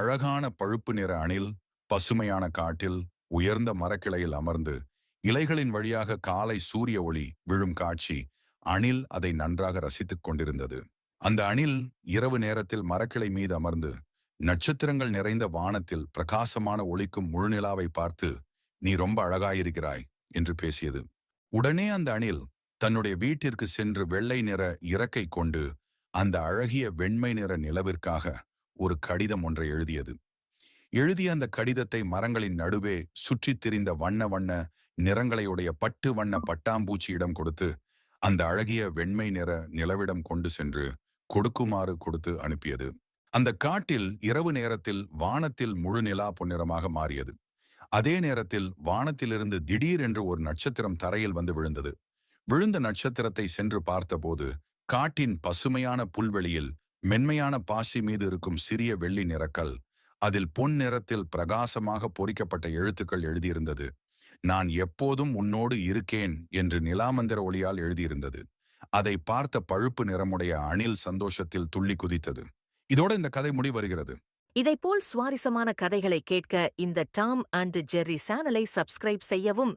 அழகான பழுப்பு நிற அணில் பசுமையான காட்டில் உயர்ந்த மரக்கிளையில் அமர்ந்து இலைகளின் வழியாக காலை சூரிய ஒளி விழும் காட்சி அணில் அதை நன்றாக ரசித்துக் கொண்டிருந்தது. அந்த அணில் இரவு நேரத்தில் மரக்கிளை மீது அமர்ந்து நட்சத்திரங்கள் நிறைந்த வானத்தில் பிரகாசமான ஒளிக்கும் முழுநிலாவை பார்த்து நீ ரொம்ப அழகாயிருக்கிறாய் என்று பேசியது. உடனே அந்த அணில் தன்னுடைய வீட்டிற்கு சென்று வெள்ளை நிற இறக்கை கொண்டு அந்த அழகிய வெண்மை நிற நிலவிற்காக ஒரு கடிதம் ஒன்றை எழுதியது. எழுதிய அந்த கடிதத்தை மரங்களின் நடுவே சுற்றித் திரிந்த வண்ண வண்ண நிறங்களையுடைய பட்டு வண்ண பட்டாம்பூச்சியிடம் கொடுத்து அந்த அழகிய வெண்மை நிற நிலவிடம் கொண்டு சென்று கொடுக்குமாறு கொடுத்து அனுப்பியது. அந்த காட்டில் இரவு நேரத்தில் வானத்தில் முழு நிலா பொன்னிறமாக மாறியது. அதே நேரத்தில் வானத்திலிருந்து திடீரென்று ஒரு நட்சத்திரம் தரையில் வந்து விழுந்தது. விழுந்த நட்சத்திரத்தை சென்று பார்த்தபோது காட்டின் பசுமையான புல்வெளியில் மென்மையான பாசி மீது இருக்கும் சிறிய வெள்ளி நிறக்கல் அதில் பொன் நிறத்தில் பிரகாசமாக பொறிக்கப்பட்ட எழுத்துக்கள் எழுதியிருந்தது. நான் எப்போதும் உன்னோடு இருக்கேன் என்று நிலாமந்திர ஒளியால் எழுதியிருந்தது. அதை பார்த்த பழுப்பு நிறமுடைய அணில் சந்தோஷத்தில் துள்ளி குதித்தது. இதோட இந்த கதை முடிவருகிறது. இதைப்போல் சுவாரஸ்யமான கதைகளை கேட்க இந்த டாம் அண்ட் ஜெர்ரி சேனலை சப்ஸ்கிரைப் செய்யவும்